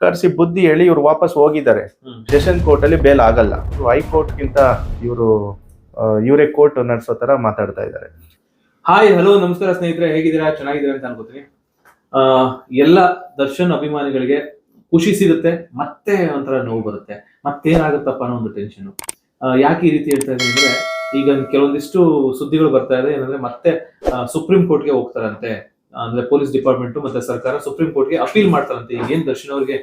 ಕರ್ಸಿ ಬುದ್ಧಿ ಹೇಳಿ ಇವ್ರು ವಾಪಸ್ ಹೋಗಿದ್ದಾರೆ. ಸೆಷನ್ ಕೋರ್ಟ್ ಅಲ್ಲಿ ಬೇಲ್ ಆಗಲ್ಲ. ಹೈಕೋರ್ಟ್ ಗಿಂತ ಇವರು ಇವರೇ ಕೋರ್ಟ್ ನಡೆಸೋ ತರ ಮಾತಾಡ್ತಾ ಇದ್ದಾರೆ. ಹಾಯ್ ಹಲೋ ನಮಸ್ಕಾರ ಸ್ನೇಹಿತರೆ ಹೇಗಿದ್ದೀರಾ? ಚೆನ್ನಾಗಿದ್ದೀರಾ ಅಂತ ಅನ್ಕೋತೀನಿ. ಆ, ಎಲ್ಲ ದರ್ಶನ್ ಅಭಿಮಾನಿಗಳಿಗೆ ಖುಷಿ ಸಿಗುತ್ತೆ ಮತ್ತೆ ಒಂಥರ ನೋವು ಬರುತ್ತೆ. ಮತ್ತೇನಾಗುತ್ತಪ್ಪ ಅನ್ನೋ ಒಂದು ಟೆನ್ಷನ್ ಯಾಕೆ ಈ ರೀತಿ ಹೇಳ್ತಾ ಇದ್ದೀನಿ ಅಂದ್ರೆ ಈಗ ಕೆಲವೊಂದಿಷ್ಟು ಸುದ್ದಿಗಳು ಬರ್ತಾ ಇದೆ ಏನಂದ್ರೆ ಮತ್ತೆ ಸುಪ್ರೀಂ ಕೋರ್ಟ್ಗೆ ಹೋಗ್ತಾರಂತೆ. ಅಂದ್ರೆ ಪೊಲೀಸ್ ಡಿಪಾರ್ಟ್ಮೆಂಟ್ ಮತ್ತೆ ಸರ್ಕಾರ ಸುಪ್ರೀಂ ಕೋರ್ಟ್ಗೆ ಅಪೀಲ್ ಮಾಡ್ತಾರಂತೆ ಈಗ ಏನ್ ದರ್ಶನ್ ಅವ್ರಿಗೆ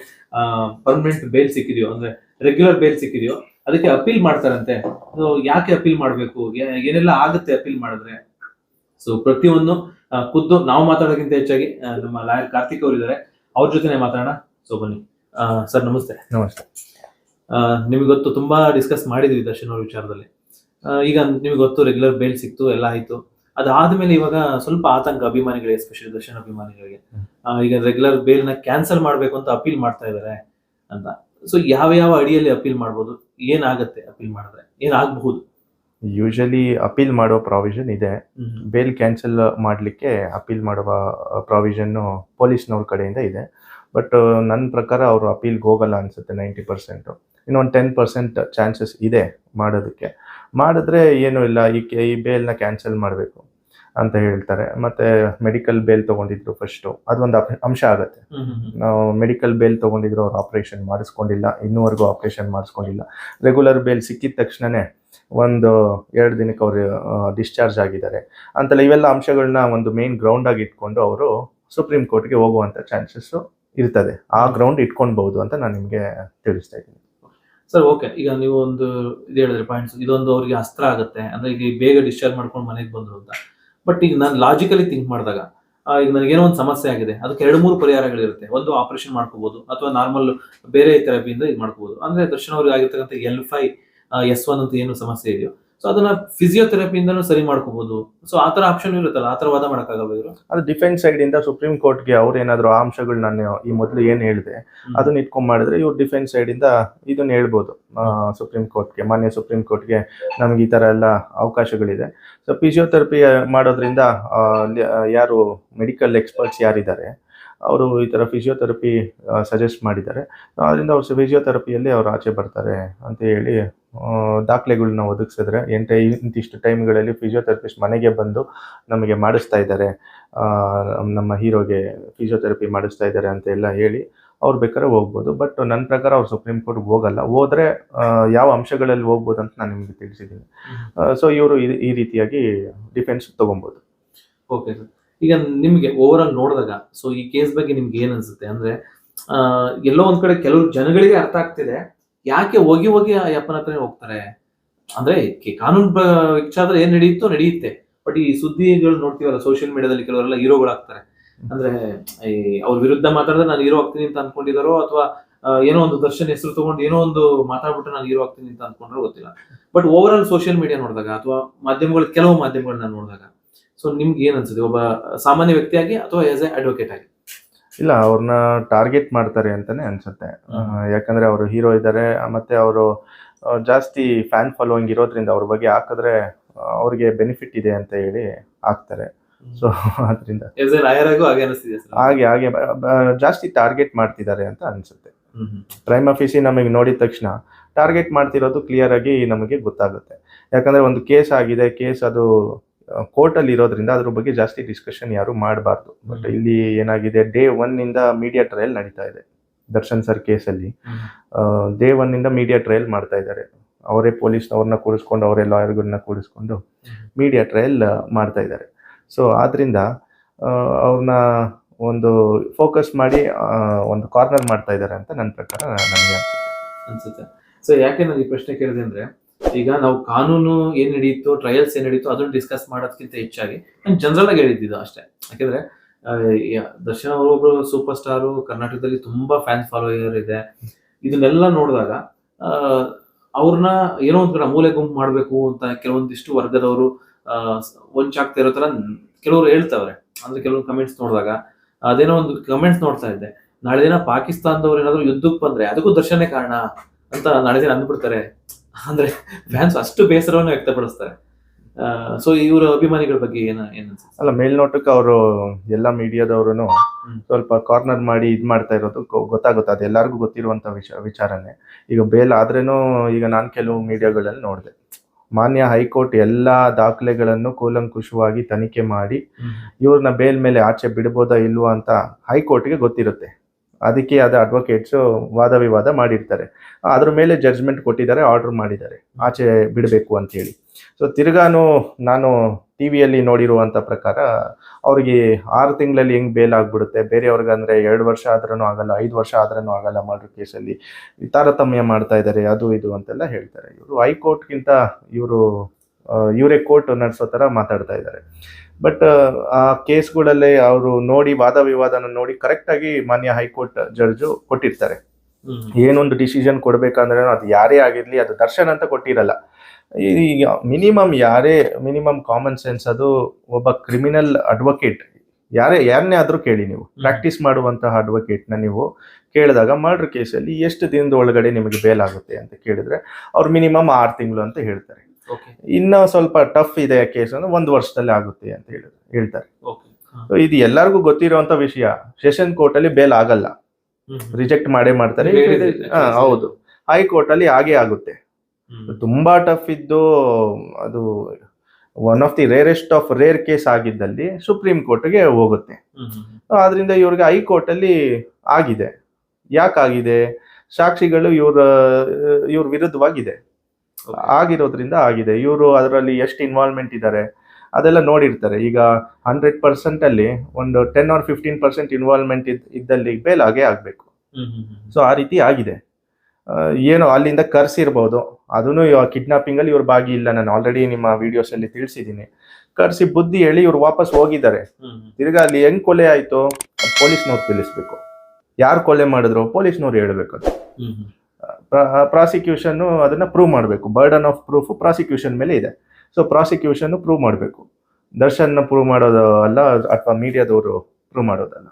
ಪರ್ಮನೆಂಟ್ ಬೇಲ್ ಸಿಕ್ಕಿದೆಯೋ ಅಂದ್ರೆ ರೆಗ್ಯುಲರ್ ಬೇಲ್ ಸಿಕ್ಕಿದೆಯೋ ಅದಕ್ಕೆ ಅಪೀಲ್ ಮಾಡ್ತಾರಂತೆ. ಯಾಕೆ ಅಪೀಲ್ ಮಾಡ್ಬೇಕು? ಏನೆಲ್ಲ ಆಗುತ್ತೆ ಅಪೀಲ್ ಮಾಡಿದ್ರೆ? ಸೊ ಪ್ರತಿಯೊಂದು ಖುದ್ದು ನಾವು ಮಾತಾಡೋಕ್ಕಿಂತ ಹೆಚ್ಚಾಗಿ ನಮ್ಮ ಲಾಯರ್ ಕಾರ್ತಿಕ್ ಅವರು ಇದ್ದಾರೆ ಅವ್ರ ಜೊತೆನೆ ಮಾತಾಡೋಣ. ಸೊ ಬನ್ನಿ. ಸರ್ ನಮಸ್ತೆ. ನಮಸ್ತೆ. ನಿಮಗೆ ಗೊತ್ತು ತುಂಬಾ ಡಿಸ್ಕಸ್ ಮಾಡಿದ್ವಿ ದರ್ಶನ್ ಅವ್ರ ವಿಚಾರದಲ್ಲಿ. ಈಗ ನಿಮಗೆ ಗೊತ್ತು ರೆಗ್ಯುಲರ್ ಬೇಲ್ ಸಿಕ್ತು ಎಲ್ಲ ಆಯ್ತು. ಅದಾದ್ಮೇಲೆ ಇವಾಗ ಸ್ವಲ್ಪ ಆತಂಕ ಅಭಿಮಾನಿಗಳಿಗೆ ಸ್ಪೆಷಲ್ ದರ್ಶನ್ ಅಭಿಮಾನಿಗಳಿಗೆ. ಈಗ ರೆಗ್ಯುಲರ್ ಬೇಲ್ನ ಕ್ಯಾನ್ಸಲ್ ಮಾಡಬೇಕು ಅಂತ ಅಪೀಲ್ ಮಾಡ್ತಾ ಇದ್ದಾರೆ ಅಂತ. ಸೊ ಯಾವ ಯಾವ ಅಡಿಯಲ್ಲಿ ಅಪೀಲ್ ಮಾಡ್ಬೋದು? ಏನಾಗುತ್ತೆ ಅಪೀಲ್ ಮಾಡಿದ್ರೆ? ಏನಾಗಬಹುದು? ಯೂಶಲಿ ಅಪೀಲ್ ಮಾಡೋ ಪ್ರಾವಿಷನ್ ಇದೆ. ಬೇಲ್ ಕ್ಯಾನ್ಸಲ್ ಮಾಡಲಿಕ್ಕೆ ಅಪೀಲ್ ಮಾಡುವ ಪ್ರಾವಿಷನ್ನು ಪೊಲೀಸ್ನವ್ರ ಕಡೆಯಿಂದ ಇದೆ. ಬಟ್ ನನ್ನ ಪ್ರಕಾರ ಅವರು ಅಪೀಲ್ಗೆ ಹೋಗಲ್ಲ ಅನ್ಸುತ್ತೆ ನೈಂಟಿ ಪರ್ಸೆಂಟು ಇನ್ನೊಂದು ಟೆನ್ ಪರ್ಸೆಂಟ್ ಚಾನ್ಸಸ್ ಇದೆ ಮಾಡೋದಕ್ಕೆ. ಮಾಡಿದ್ರೆ ಏನೂ ಇಲ್ಲ ಈ ಕೆ ಈ ಬೇಲ್ನ ಕ್ಯಾನ್ಸಲ್ ಮಾಡಬೇಕು ಅಂತ ಹೇಳ್ತಾರೆ. ಮತ್ತೆ ಮೆಡಿಕಲ್ ಬೇಲ್ ತಗೊಂಡಿದ್ರು ಫಸ್ಟು ಅದೊಂದು ಅಪ್- ಅಂಶ ಆಗುತ್ತೆ. ನಾವು ಮೆಡಿಕಲ್ ಬೇಲ್ ತಗೊಂಡಿದ್ರು ಅವ್ರು ಆಪ್ರೇಷನ್ ಮಾಡಿಸ್ಕೊಂಡಿಲ್ಲ ಇನ್ನೂವರೆಗೂ ಆಪ್ರೇಷನ್ ಮಾಡಿಸ್ಕೊಂಡಿಲ್ಲ. ರೆಗ್ಯುಲರ್ ಬೇಲ್ ಸಿಕ್ಕಿದ ತಕ್ಷಣನೇ ಒಂದು ಎರಡು ದಿನಕ್ಕೆ ಅವರು ಡಿಸ್ಚಾರ್ಜ್ ಆಗಿದ್ದಾರೆ. ಅಂತೆಲ್ಲ ಇವೆಲ್ಲ ಅಂಶಗಳನ್ನ ಒಂದು ಮೇನ್ ಗ್ರೌಂಡ್ ಆಗಿ ಇಟ್ಕೊಂಡು ಅವರು ಸುಪ್ರೀಂ ಕೋರ್ಟ್ಗೆ ಹೋಗುವಂಥ ಚಾನ್ಸಸ್ಸು ಇರ್ತದೆ. ಆ ಗ್ರೌಂಡ್ ಇಟ್ಕೊಳ್ಬಹುದು ಅಂತ ನಾನು ನಿಮಗೆ ತಿಳಿಸ್ತಾ ಇದ್ದೀನಿ. ಸರ್ ಓಕೆ ಈಗ ನೀವು ಒಂದು ಇದು ಹೇಳಿದ್ರೆ ಪಾಯಿಂಟ್ಸ್ ಇದೊಂದು ಅವರಿಗೆ ಅಸ್ತ್ರ ಆಗುತ್ತೆ. ಅಂದ್ರೆ ಈಗ ಬೇಗ ಡಿಸ್ಚಾರ್ಜ್ ಮಾಡ್ಕೊಂಡು ಮನೆಗೆ ಬಂದ್ರು ಅಂತ. ಬಟ್ ಈಗ ನಾನು ಲಾಜಿಕಲಿ ಥಿಂಕ್ ಮಾಡಿದಾಗ ಈಗ ನನಗೇನೋ ಒಂದು ಸಮಸ್ಯೆ ಆಗಿದೆ. ಅದಕ್ಕೆ ಎರಡು, ಮೂರು ಪರಿಹಾರಗಳಿರುತ್ತೆ. ಒಂದು ಆಪರೇಷನ್ ಮಾಡ್ಕೋಬಹುದು ಅಥವಾ ನಾರ್ಮಲ್ ಬೇರೆ ಥೆರಪಿಯಿಂದ ಇದು ಮಾಡ್ಕೋಬಹುದು ಅಂದ್ರೆ ದರ್ಶನ್ ಅವ್ರಿಗೆ ಆಗಿರ್ತಕ್ಕಂಥ ಎಲ್ ಫೈ ಎಸ್ ಒನ್ ಅಂತ ಏನು ಸಮಸ್ಯೆ ಇದೆಯೋ ಸೊ ಅದನ್ನ ಫಿಸಿಯೋಥೆರಪಿಯಿಂದನೂ ಸರಿ ಮಾಡ್ಕೋಬಹುದು ಸೊ ಆತರ ತರ ಆಪ್ಷನ್ ಇರುತ್ತಲ್ಲ ಆತರ ತರ ವಾದ ಮಾಡಕ್ಕಾಗಬೇಕು ಅದು ಡಿಫೆನ್ಸ್ ಇಂದ ಸುಪ್ರೀಂ ಕೋರ್ಟ್ಗೆ ಅವ್ರ ಏನಾದ್ರು ಆ ಅಂಶಗಳು ನಾನು ಈ ಮೊದಲು ಏನು ಹೇಳಿದೆ ಅದನ್ನ ಇಟ್ಕೊಂಡ್ ಮಾಡಿದ್ರೆ ಇವ್ರು ಡಿಫೆನ್ಸ್ ಇಂದ ಇದನ್ನ ಹೇಳ್ಬೋದು ಸುಪ್ರೀಂ ಕೋರ್ಟ್ಗೆ ಮಾನ್ಯ ಸುಪ್ರೀಂ ಕೋರ್ಟ್ಗೆ ನಮ್ಗೆ ಈ ತರ ಎಲ್ಲ ಅವಕಾಶಗಳಿದೆ. ಸೊ ಫಿಸಿಯೋಥೆರಪಿ ಮಾಡೋದ್ರಿಂದ ಯಾರು ಮೆಡಿಕಲ್ ಎಕ್ಸ್ಪರ್ಟ್ಸ್ ಯಾರಿದ್ದಾರೆ ಅವರು ಈ ಥರ ಫಿಸಿಯೋಥೆರಪಿ ಸಜೆಸ್ಟ್ ಮಾಡಿದ್ದಾರೆ. ಅದರಿಂದ ಅವ್ರು ಫಿಸಿಯೋಥೆರಪಿಯಲ್ಲಿ ಅವ್ರು ಆಚೆ ಬರ್ತಾರೆ ಅಂತ ಹೇಳಿ ದಾಖಲೆಗಳನ್ನ ಒದಗಿಸಿದ್ರೆ ಎಂಟು ಇಂತಿಷ್ಟು ಟೈಮ್ಗಳಲ್ಲಿ ಫಿಸಿಯೋಥೆರಪಿಸ್ಟ್ ಮನೆಗೆ ಬಂದು ನಮಗೆ ಮಾಡಿಸ್ತಾ ಇದ್ದಾರೆ. ನಮ್ಮ ಹೀರೋಗೆ ಫಿಸಿಯೋಥೆರಪಿ ಮಾಡಿಸ್ತಾ ಇದ್ದಾರೆ ಅಂತ ಎಲ್ಲ ಹೇಳಿ ಅವ್ರು ಬೇಕಾದ್ರೆ ಹೋಗ್ಬೋದು. ಬಟ್ ನನ್ನ ಪ್ರಕಾರ ಅವ್ರು ಸುಪ್ರೀಂ ಕೋರ್ಟ್ಗೆ ಹೋಗಲ್ಲ. ಹೋದರೆ ಯಾವ ಅಂಶಗಳಲ್ಲಿ ಹೋಗ್ಬೋದು ಅಂತ ನಾನು ನಿಮಗೆ ತಿಳಿಸಿದ್ದೀನಿ. ಸೊ ಇವರು ಈ ರೀತಿಯಾಗಿ ಡಿಫೆನ್ಸ್ ತಗೊಬೋದು. Okay sir. ಈಗ ನಿಮಗೆ ಓವರ್ ಆಲ್ ನೋಡಿದಾಗ ಸೊ ಈ ಕೇಸ್ ಬಗ್ಗೆ ನಿಮ್ಗೆ ಏನು ಅನ್ಸುತ್ತೆ? ಅಂದ್ರೆ ಎಲ್ಲೋ ಒಂದ್ ಕಡೆ ಕೆಲವು ಜನಗಳಿಗೆ ಅರ್ಥ ಆಗ್ತಿದೆ ಯಾಕೆ ಹೋಗಿ ಹೋಗಿ ಆ ಯಪ್ಪನ ಹತ್ರನೇ ಹೋಗ್ತಾರೆ? ಅಂದ್ರೆ ಕಾನೂನು ವಿಚಾರ ಏನ್ ನಡೆಯುತ್ತೋ ನಡೆಯುತ್ತೆ. ಬಟ್ ಈ ಸುದ್ದಿಗಳು ನೋಡ್ತೀವಲ್ಲ ಸೋಷಿಯಲ್ ಮೀಡಿಯಾದಲ್ಲಿ ಕೆಲವರೆಲ್ಲ ಹೀರೋಗಳಾಗ್ತಾರೆ. ಅಂದ್ರೆ ಈ ಅವ್ರ ವಿರುದ್ಧ ಮಾತಾಡಿದ್ರೆ ನಾನು ಹೀರೋ ಆಗ್ತೀನಿ ಅಂತ ಅನ್ಕೊಂಡಿದಾರೋ ಅಥವಾ ಏನೋ ಒಂದು ದರ್ಶನ್ ಹೆಸರು ತಗೊಂಡು ಏನೋ ಒಂದು ಮಾತಾಡ್ಬಿಟ್ಟು ನಾನು ಹೀರೋ ಆಗ್ತೀನಿ ಅಂತ ಅನ್ಕೊಂಡ್ರೆ ಗೊತ್ತಿಲ್ಲ. But over all social media ನೋಡಿದಾಗ ಅಥವಾ ಮಾಧ್ಯಮಗಳು, ಕೆಲವು ಮಾಧ್ಯಮಗಳನ್ನ ನೋಡಿದಾಗ ಸೊ ನಿಮ್ಗೆ ಏನ್ ಅನ್ಸುತ್ತೆ? ಒಬ್ಬ ಸಾಮಾನ್ಯ ವ್ಯಕ್ತಿಯಾಗಿ ಅಥವಾ ಆಸ್ ಎ ಅಡ್ವೊಕೇಟ್ ಆಗಿ? ಇಲ್ಲ ಅವ್ರನ್ನ ಟಾರ್ಗೆಟ್ ಮಾಡ್ತಾರೆ ಅಂತಾನೆ ಅನ್ಸುತ್ತೆ. ಯಾಕಂದ್ರೆ ಅವರು ಹೀರೋ ಇದ್ದಾರೆ ಮತ್ತೆ ಅವರು ಜಾಸ್ತಿ ಫ್ಯಾನ್ ಫಾಲೋಯಿಂಗ್ ಇರೋದ್ರಿಂದ ಅವ್ರ ಬಗ್ಗೆ ಹಾಕಿದ್ರೆ ಅವ್ರಿಗೆ ಬೆನಿಫಿಟ್ ಇದೆ ಅಂತ ಹೇಳಿ ಹಾಕ್ತಾರೆ. ಸೊ ಅದರಿಂದ. ಹಾಗೆ ಹಾಗೆ ಜಾಸ್ತಿ ಟಾರ್ಗೆಟ್ ಮಾಡ್ತಿದ್ದಾರೆ ಅಂತ ಅನ್ಸುತ್ತೆ. ಪ್ರೈಮ್ ಆಫೀಸ್ ನಮಗೆ ನೋಡಿದ ತಕ್ಷಣ ಟಾರ್ಗೆಟ್ ಮಾಡ್ತಿರೋದು ಕ್ಲಿಯರ್ ಆಗಿ ನಮಗೆ ಗೊತ್ತಾಗುತ್ತೆ. ಯಾಕಂದ್ರೆ ಒಂದು ಕೇಸ್ ಆಗಿದೆ ಕೇಸ್ ಅದು ಕೋರ್ಟಲ್ಲಿ ಇರೋದ್ರಿಂದ ಅದ್ರ ಬಗ್ಗೆ ಜಾಸ್ತಿ ಡಿಸ್ಕಷನ್ ಯಾರು ಮಾಡಬಾರ್ದು. ಬಟ್ ಇಲ್ಲಿ ಏನಾಗಿದೆ ಡೇ ಒನ್ ಇಂದ ಮೀಡಿಯಾ ಟ್ರಯಲ್ ನಡೀತಾ ಇದೆ. ದರ್ಶನ್ ಸರ್ ಕೇಸಲ್ಲಿ. ಡೇ ಒನ್ ಇಂದ ಮೀಡಿಯಾ ಟ್ರಯಲ್ ಮಾಡ್ತಾ ಇದ್ದಾರೆ. ಅವರೇ ಪೊಲೀಸ್ನವ್ರನ್ನ ಕೂಡಿಸ್ಕೊಂಡು ಅವರೇ ಲಾಯರ್ಗಳನ್ನ ಕೂಡಿಸ್ಕೊಂಡು ಮೀಡಿಯಾ ಟ್ರಯಲ್ ಮಾಡ್ತಾ ಇದ್ದಾರೆ. ಸೊ ಆದ್ರಿಂದ ಅವ್ರನ್ನ ಒಂದು ಫೋಕಸ್ ಮಾಡಿ ಒಂದು ಕಾರ್ನರ್ ಮಾಡ್ತಾ ಇದ್ದಾರೆ ಅಂತ ನನ್ನ ಪ್ರಕಾರ ನನಗೆ ಅನ್ಸುತ್ತೆ. ಅನ್ಸುತ್ತೆ. ಸೊ ಯಾಕೆ ನಾನು ಈ ಪ್ರಶ್ನೆ ಕೇಳಿದೆ ಅಂದ್ರೆ ಈಗ ನಾವು ಕಾನೂನು ಏನ್ ನಡೆಯಿತು ಟ್ರಯಲ್ಸ್ ಏನ್ ನಡೀತು ಅದನ್ನ ಡಿಸ್ಕಸ್ ಮಾಡೋದಕ್ಕಿಂತ ಹೆಚ್ಚಾಗಿ ನಾನು ಜನರಲ್ ಆಗಿ ಹೇಳಿದ್ದು ಅಷ್ಟೇ. ಯಾಕಂದ್ರೆ ದರ್ಶನ್ ಅವರು ಒಬ್ರು ಸೂಪರ್ ಸ್ಟಾರು ಕರ್ನಾಟಕದಲ್ಲಿ ತುಂಬಾ ಫ್ಯಾನ್ ಫಾಲೋಯರ್ ಇದೆ. ಇದನ್ನೆಲ್ಲ ನೋಡಿದಾಗ ಅವ್ರನ್ನ ಏನೋ ಒಂದ್ ಕಡೆ ಮೂಲೆ ಗುಂಪು ಮಾಡ್ಬೇಕು ಅಂತ ಕೆಲವೊಂದಿಷ್ಟು ವರ್ಗದವರು ವಂಚಾಗ್ತಾ ಇರೋ ತರ ಕೆಲವರು ಹೇಳ್ತಾವ್ರೆ. ಅಂದ್ರೆ ಕೆಲವೊಂದು ಕಮೆಂಟ್ಸ್ ನೋಡಿದಾಗ, ಅದೇನೋ ಒಂದು ಕಮೆಂಟ್ಸ್ ನೋಡ್ತಾ ಇದ್ದೆ. ನಾಳೆ ದಿನ ಪಾಕಿಸ್ತಾನದವ್ರು ಏನಾದ್ರು ಯುದ್ಧಕ್ಕೆ ಬಂದ್ರೆ, ಅದಕ್ಕೂ ದರ್ಶನೇ ಕಾರಣ ಅಂತ ನಾಳೆ ದಿನ ಅಂದ್ಬಿಡ್ತಾರೆ. ಅಂದ್ರೆ ಫ್ಯಾನ್ಸ್ ಅಷ್ಟು ಬೇಸರವನ್ನು ವ್ಯಕ್ತಪಡಿಸ್ತಾರೆ. ಸೊ ಇವರ ಅಭಿಮಾನಿಗಳ ಬಗ್ಗೆ ಏನ ಏನ್ ಅಲ್ಲ ಮೇಲ್ನೋಟಕ್ಕೆ ಅವರು ಎಲ್ಲ ಮೀಡಿಯಾದವರು ಸ್ವಲ್ಪ ಕಾರ್ನರ್ ಮಾಡಿ ಇದ್ ಮಾಡ್ತಾ ಇರೋದು ಗೊತ್ತಾಗುತ್ತೆ. ಅದು ಎಲ್ಲರಿಗೂ ಗೊತ್ತಿರುವಂತ ವಿಷ ವಿಚಾರನೇ. ಈಗ ಬೇಲ್ ಆದ್ರೇನು ಈಗ ನಾನು ಕೆಲವು ಮೀಡಿಯಾಗಳಲ್ಲಿ ನೋಡಿದೆ. ಮಾನ್ಯ ಹೈಕೋರ್ಟ್ ಎಲ್ಲಾ ದಾಖಲೆಗಳನ್ನು ಕೂಲಂಕುಷವಾಗಿ ತನಿಖೆ ಮಾಡಿ ಇವ್ರನ್ನ ಬೇಲ್ ಮೇಲೆ ಆಚೆ ಬಿಡ್ಬೋದಾ ಇಲ್ವಾ ಅಂತ ಹೈಕೋರ್ಟ್ಗೆ ಗೊತ್ತಿರುತ್ತೆ. ಅದಕ್ಕೆ ಆದ ಅಡ್ವೊಕೇಟ್ಸ್ ವಾದ ವಿವಾದ ಮಾಡಿರ್ತಾರೆ. ಅದ್ರ ಮೇಲೆ ಜಡ್ಜ್ಮೆಂಟ್ ಕೊಟ್ಟಿದ್ದಾರೆ ಆರ್ಡರ್ ಮಾಡಿದ್ದಾರೆ. ಆಚೆ ಬಿಡಬೇಕು ಅಂತ ಹೇಳಿ. ಸೊ ತಿರ್ಗಾನು ನಾನು ಟಿ ವಿಯಲ್ಲಿ ನೋಡಿರುವಂಥ ಪ್ರಕಾರ ಅವ್ರಿಗೆ ಆರು ತಿಂಗಳಲ್ಲಿ ಹೆಂಗ್ ಬೇಲ್ ಆಗ್ಬಿಡುತ್ತೆ? ಬೇರೆಯವ್ರಿಗೆ ಅಂದ್ರೆ ಎರಡು ವರ್ಷ ಆದ್ರೂ ಆಗಲ್ಲ, ಐದು ವರ್ಷ ಆದ್ರೂ ಆಗಲ್ಲ ಮರ್ಡರ್ ಕೇಸಲ್ಲಿ ತಾರತಮ್ಯ ಮಾಡ್ತಾ ಇದ್ದಾರೆ, ಅದು ಇದು ಅಂತೆಲ್ಲ ಹೇಳ್ತಾರೆ ಇವರು. ಹೈಕೋರ್ಟ್ಗಿಂತ ಇವರು ಇವರೇ ಕೋರ್ಟ್ ನಡೆಸೋ ಥರ ಮಾತಾಡ್ತಾ ಇದ್ದಾರೆ. ಬಟ್ ಆ ಕೇಸ್ಗಳಲ್ಲೇ ಅವರು ನೋಡಿ ವಾದ ವಿವಾದನ ನೋಡಿ ಕರೆಕ್ಟಾಗಿ ಮಾನ್ಯ ಹೈಕೋರ್ಟ್ ಜಡ್ಜು ಕೊಟ್ಟಿರ್ತಾರೆ. ಏನೊಂದು ಡಿಸಿಷನ್ ಕೊಡಬೇಕಂದ್ರೆ ಅದು ಯಾರೇ ಆಗಿರಲಿ ಅದು ದರ್ಶನ್ ಅಂತ ಕೊಟ್ಟಿರಲ್ಲ. ಈಗ ಮಿನಿಮಮ್ ಯಾರೇ ಮಿನಿಮಮ್ ಕಾಮನ್ ಸೆನ್ಸ್ ಅದು ಒಬ್ಬ ಕ್ರಿಮಿನಲ್ ಅಡ್ವೊಕೇಟ್ ಯಾರೇ ಯಾರನ್ನೇ ಆದ್ರೂ ಕೇಳಿ ನೀವು. ಪ್ರಾಕ್ಟೀಸ್ ಮಾಡುವಂತಹ ಅಡ್ವೊಕೇಟ್ನ ನೀವು ಕೇಳಿದಾಗ ಮರ್ಡರ್ ಕೇಸಲ್ಲಿ ಎಷ್ಟು ದಿನದ ಒಳಗಡೆ ನಿಮಗೆ ಬೇಲ್ ಆಗುತ್ತೆ ಅಂತ ಕೇಳಿದ್ರೆ ಅವ್ರು ಮಿನಿಮಮ್ ಆರು ತಿಂಗಳು ಅಂತ ಹೇಳ್ತಾರೆ. ಓಕೆ ಇನ್ನೂ ಸ್ವಲ್ಪ ಟಫ್ ಇದೆ ಕೇಸ್ ಅಂದ್ರೆ ಒಂದು ವರ್ಷದಲ್ಲಿ ಆಗುತ್ತೆ ಅಂತ ಹೇಳಿ ಹೇಳ್ತಾರೆ. ಇದು ಎಲ್ಲರಿಗೂ ಗೊತ್ತಿರುವಂತ ವಿಷಯ. ಸೆಷನ್ ಕೋರ್ಟ್ ಅಲ್ಲಿ ಬೇಲ್ ಆಗಲ್ಲ. ರಿಜೆಕ್ಟ್ ಮಾಡೇ ಮಾಡ್ತಾರೆ. ಹೌದು. ಹೈಕೋರ್ಟ್ ಅಲ್ಲಿ ಹಾಗೆ ಆಗುತ್ತೆ. ತುಂಬಾ ಟಫ್ ಇದ್ದು ಅದು one of the rarest of rare case ಆಗಿದ್ದಲ್ಲಿ ಸುಪ್ರೀಂ ಕೋರ್ಟ್ಗೆ ಹೋಗುತ್ತೆ. ಆದ್ರಿಂದ ಇವ್ರಿಗೆ ಹೈಕೋರ್ಟ್ ಅಲ್ಲಿ ಆಗಿದೆ. ಯಾಕಾಗಿದೆ? ಸಾಕ್ಷಿಗಳು ಇವ್ರ ಇವ್ರ ವಿರುದ್ಧವಾಗಿದೆ. ಆಗಿರೋದ್ರಿಂದ ಆಗಿದೆ. ಇವರು ಅದರಲ್ಲಿ ಎಷ್ಟು ಇನ್ವಾಲ್ವ್ಮೆಂಟ್ ಇದ್ದಾರೆ ಅದೆಲ್ಲ ನೋಡಿರ್ತಾರೆ. ಈಗ ಹಂಡ್ರೆಡ್ ಪರ್ಸೆಂಟ್ ಅಲ್ಲಿ ಒಂದು ten or fifteen percent involvement ಇದ್ದಲ್ಲಿ ಬೇಲ್ ಆಗೇ ಆಗಬೇಕು. ಸೊ ಆ ರೀತಿ ಆಗಿದೆ. ಏನು ಅಲ್ಲಿಂದ ಕರ್ಸಿರ್ಬೋದು. ಅದನ್ನು ಕಿಡ್ನಾಪಿಂಗ್ ಅಲ್ಲಿ ಇವ್ರ ಭಾಗಿ ಇಲ್ಲ. ನಾನು ಆಲ್ರೆಡಿ ನಿಮ್ಮ ವಿಡಿಯೋಸ್ ಅಲ್ಲಿ ತಿಳಿಸಿದ್ದೀನಿ. ಕರ್ಸಿ ಬುದ್ಧಿ ಹೇಳಿ ಇವ್ರು ವಾಪಸ್ ಹೋಗಿದ್ದಾರೆ. ತಿರ್ಗಾ ಅಲ್ಲಿ ಹೆಂಗ್ ಕೊಲೆ ಆಯ್ತು ಪೊಲೀಸ್ನವ್ರು ತಿಳಿಸ್ಬೇಕು. ಯಾರು ಕೊಲೆ ಮಾಡಿದ್ರು ಪೊಲೀಸ್ನವ್ರು ಹೇಳ್ಬೇಕು ಅದು ಪ್ರಾಸಿಕ್ಯೂಷನ್ ಅದನ್ನ ಪ್ರೂವ್ ಮಾಡಬೇಕು. ಬರ್ಡನ್ ಆಫ್ ಪ್ರೂಫ್ ಪ್ರಾಸಿಕ್ಯೂಷನ್ ಮೇಲೆ ಇದೆ. ಸೊ ಪ್ರಾಸಿಕ್ಯೂಷನ್ ಪ್ರೂವ್ ಮಾಡಬೇಕು. ದರ್ಶನ್ ಪ್ರೂವ್ ಮಾಡೋದು ಅಲ್ಲ, ಅಥವಾ ಮೀಡಿಯಾದವರು ಪ್ರೂವ್ ಮಾಡೋದಲ್ಲ.